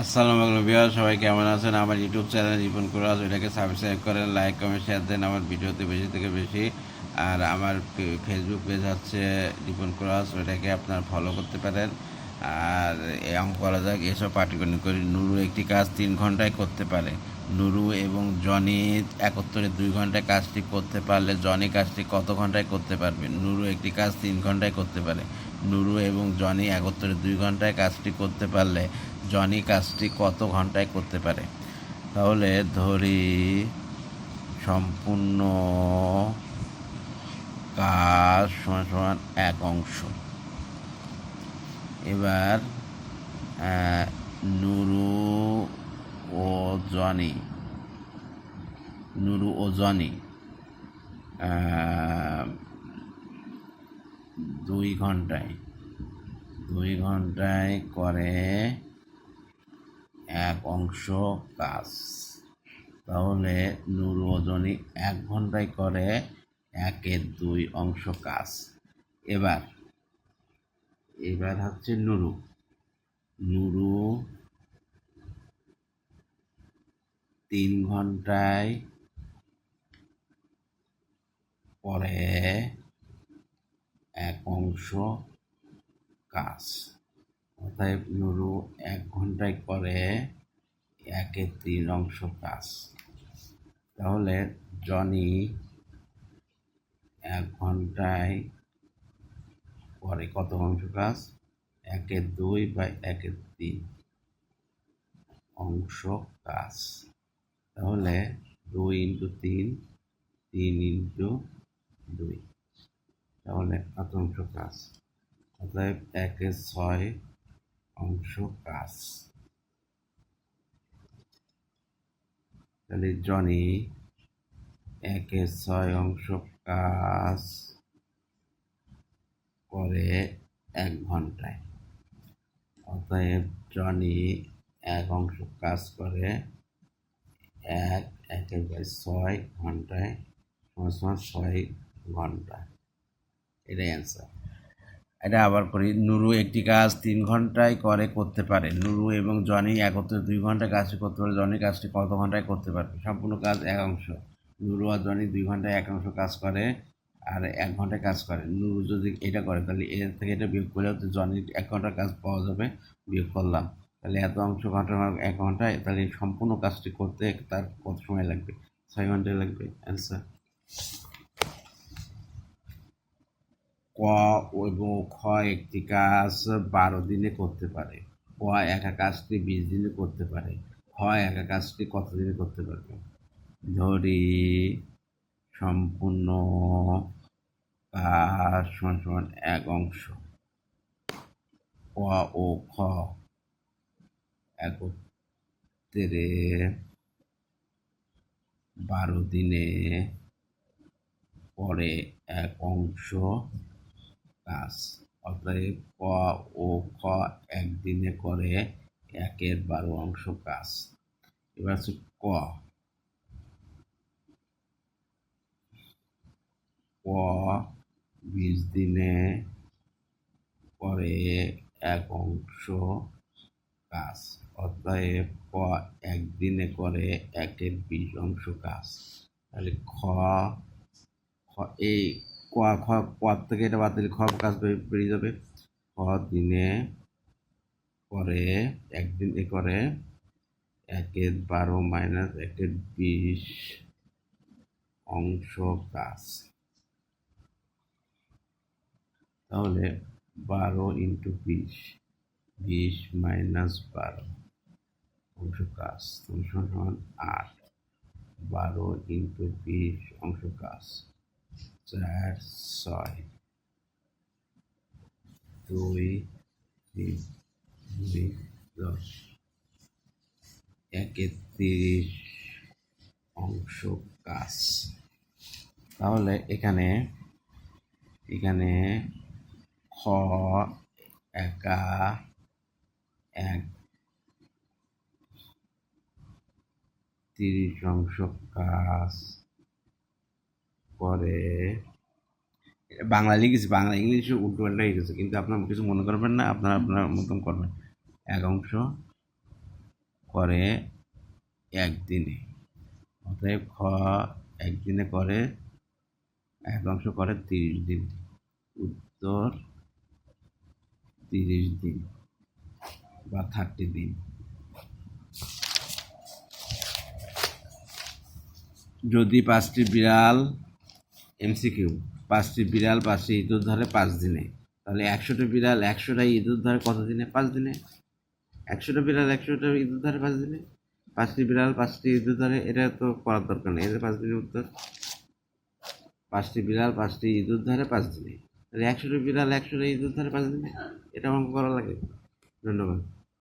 আসসালামু আলাইকুম বিহার সবাই কেমন আছেন? আমার ইউটিউব চ্যানেল রিপন কুরাজ ওইটাকে সাবস্ক্রাইব করেন লাইক কমেন্ট শেয়ার দেন। আমার ভিডিওতে বেশি থেকে বেশি। আর আমার ফেসবুক পেজ হচ্ছে রিপন কুরাজ ওইটাকে আপনারা ফলো করতে পারেন। আর অঙ্ক করা যাক, এসব পাটিগণিত করি। নুরু একটি কাজ তিন ঘন্টায় করতে পারে। নুরু এবং জনি একত্তরে দুই ঘন্টায় কাজটি করতে পারলে জনি কাজটি কত ঘন্টায় করতে পারবে? নুরু একটি কাজ তিন ঘন্টায় করতে পারে। নুরু এবং জনি একত্তরে দুই ঘন্টায় কাজটি করতে পারলে জনি কাজটি কত ঘন্টায় করতে পারে? তাহলে ধরি সম্পূর্ণ কাজ সমান সমান এক অংশ। এবার নুরু ও জনি। নুরু ও জনি দুই ঘন্টায়। দুই ঘন্টায় করে এক অংশ কাজ। তাহলে নুরু ও জনি এক ঘন্টায় করে একের দুই অংশ কাজ। এবার এবার হচ্ছে নুরু। নুরু তিন ঘন্টায় পরে এক অংশ কাজ। অতএব নুরু এক ঘন্টায় করে একের তিন অংশ কাজ। তাহলে জনি এক ঘন্টায় করে কত অংশ কাজ? একের দুই বা একের তিন অংশ কাজ। তাহলে দুই ইন্টু তিন তিন ইন্টু দুই। তাহলে কত অংশ কাজ? অতএব একের ছয় অংশ কাজ তাহলে জনি একের ছয় অংশ কাজ করে এক ঘন্টায়। অতএব জনি এক অংশ কাজ করে এক একের বাই ছয় ঘন্টায় ছয় ঘণ্টা এটাই অ্যান্সার এটা আবার করি। নুরু একটি কাজ তিন ঘন্টায় করে করতে পারে। নুরু এবং জনি একত্রে দুই ঘণ্টা কাজটি করতে পারে, জনি কাজটি কত ঘন্টায় করতে পারবে? সম্পূর্ণ কাজ এক অংশ। নুরু আর জনি দুই ঘন্টায় এক অংশ কাজ করে আর এক ঘন্টায় কাজ করে। নুরু যদি এটা করে, তাহলে এর থেকে এটা বিয়োগ করলে হচ্ছে জনির এক ঘণ্টার কাজ পাওয়া যাবে, বিয়োগ করলাম। তাহলে এত অংশ ঘণ্টা এক ঘন্টায়, তাহলে সম্পূর্ণ কাজটি করতে তার কত সময় লাগবে? ছয় ঘন্টায় লাগবে? অ্যান্সার ক এবং খ একটি কাজ বারো দিনে করতে পারে। ক একা কাজটি বিশ দিনে করতে পারে। খ একা কাজটি কত দিনে করতে পারবে? ধরি সম্পূর্ণ কাজ সমান সমান এক অংশ। ক ও খ একত্রে বারো দিনে পরে এক অংশ। কাজ অতএব ক ও খ একদিনে করে একের বারো অংশ কাজ। এবার হচ্ছে ক। ক বিশ দিনে করে এক অংশ কাজ। অতএব ক একদিনে করে একের বিশ অংশ কাজ। তাহলে খ এই ক খ ক থেকে এটা বাদ দিলে খ কাজ বের- বেরিয়ে যাবে। খ দিনে করে একদিনে করে একের বারো মাইনাস একের বিশ অংশ কাজ। তাহলে বারো ইন্টু বিশ বিশ মাইনাস বারো অংশ কাজ সমান আট। বারো ইন্টু বিশ অংশ কাজ। চার ছয় দুই তিন দুই দশ একে তিরিশ অংশ কাজ। তাহলে এখানে এখানে খ একা এক। তিরিশ অংশ কাজ। করে বাংলা লিখেছি, বাংলা ইংলিশে উল্টো পাল্টা হয়ে গেছে। কিন্তু আপনার কিছু মনে করবেন না, আপনারা আপনার মতন করবেন। এক অংশ করে একদিনে। অতএব খ একদিনে করে, এক অংশ করে তিরিশ দিন। উত্তর তিরিশ দিন বা থার্টি দিন। যদি পাঁচটি বিড়াল এমসিকিউ পাঁচটি বিড়াল, পাঁচটি ইঁদুর ধরে পাঁচ দিনে। তাহলে একশোটা বিড়াল, একশোটা ইঁদুর ধরে কত দিনে? পাঁচ দিনে। একশোটা বিড়াল, একশোটা ইঁদুর ধরে পাঁচ দিনে। পাঁচটি বিড়াল, পাঁচটি ইঁদুর ধরে, এটা তো করার দরকার নেই। এটা পাঁচ দিনের উত্তর। পাঁচটি বিড়াল, পাঁচটি ইঁদুর ধরে পাঁচ দিনে। তাহলে একশোটা বিড়াল, একশোটা ইঁদুর ধরে পাঁচ দিনে। এটা অঙ্ক করা লাগে। ধন্যবাদ।